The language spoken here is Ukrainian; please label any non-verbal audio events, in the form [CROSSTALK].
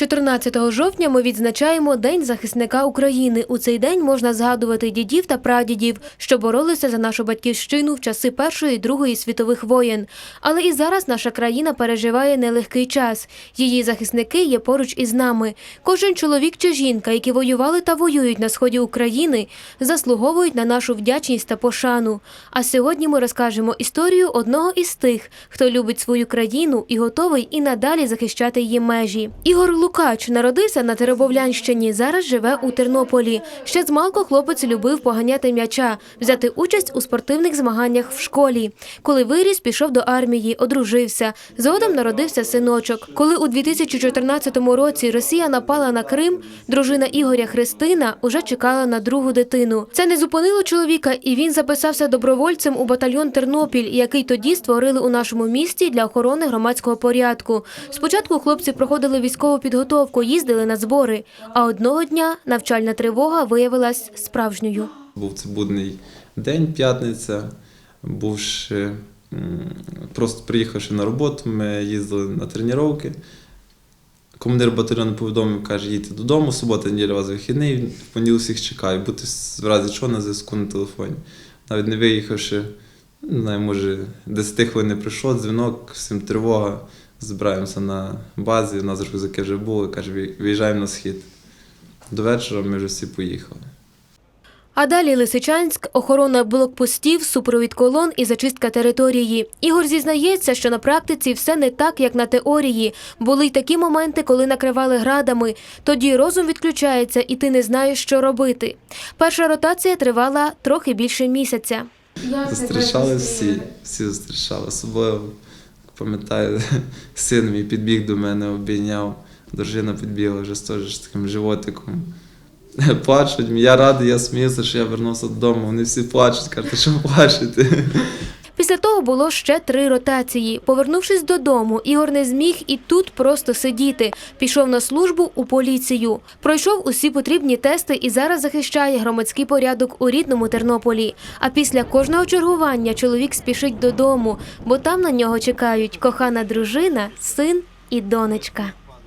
14 жовтня ми відзначаємо День захисника України. У цей день можна згадувати дідів та прадідів, що боролися за нашу батьківщину в часи Першої і Другої світових воєн. Але і зараз наша країна переживає нелегкий час. Її захисники є поруч із нами. Кожен чоловік чи жінка, які воювали та воюють на сході України, заслуговують на нашу вдячність та пошану. А сьогодні ми розкажемо історію одного із тих, хто любить свою країну і готовий і надалі захищати її межі. Ігор Лукач народився на Теребовлянщині. Зараз живе у Тернополі. Ще з малку хлопець любив поганяти м'яча, взяти участь у спортивних змаганнях в школі. Коли виріс, пішов до армії, одружився. Згодом народився синочок. Коли у 2014 році Росія напала на Крим, дружина Ігоря Христина уже чекала на другу дитину. Це не зупинило чоловіка, і він записався добровольцем у батальйон Тернопіль, який тоді створили у нашому місті для охорони громадського порядку. Спочатку хлопці проходили військову підготовку, їздили на збори. А одного дня навчальна тривога виявилась справжньою. Був це будний день, п'ятниця. Бувши просто приїхавши на роботу, ми їздили на тренування. Командир батальйону повідомив, каже, їдьте додому, субота, неділя вас вихідний, в понеділок всіх чекаю, бути в разі чого на зв'язку на телефоні. Навіть не виїхавши, не знаю, може, 10 хвилин не прийшов, дзвінок, всім тривога, збираємося на базі, у нас рюкзаки вже були, каже, «Ви- виїжджаємо на схід. До вечора ми вже всі поїхали. А далі Лисичанськ, охорона блокпостів, супровід колон і зачистка території. Ігор зізнається, що на практиці все не так, як на теорії. Були й такі моменти, коли накривали градами. Тоді розум відключається, і ти не знаєш, що робити. Перша ротація тривала трохи більше місяця. Зустрічали всі, всі зустрічали. Особливо, пам'ятаю, [LAUGHS] син мій підбіг до мене, обійняв. Дружина підбігла вже з теж таким животиком. [LAUGHS] Плачуть, я радий, я сміюся, що я вернувся додому. Вони всі плачуть, кажуть, що плачете. Після того було ще три ротації. Повернувшись додому, Ігор не зміг і тут просто сидіти. Пішов на службу у поліцію. Пройшов усі потрібні тести і зараз захищає громадський порядок у рідному Тернополі. А після кожного чергування чоловік спішить додому, бо там на нього чекають кохана дружина, син і донечка.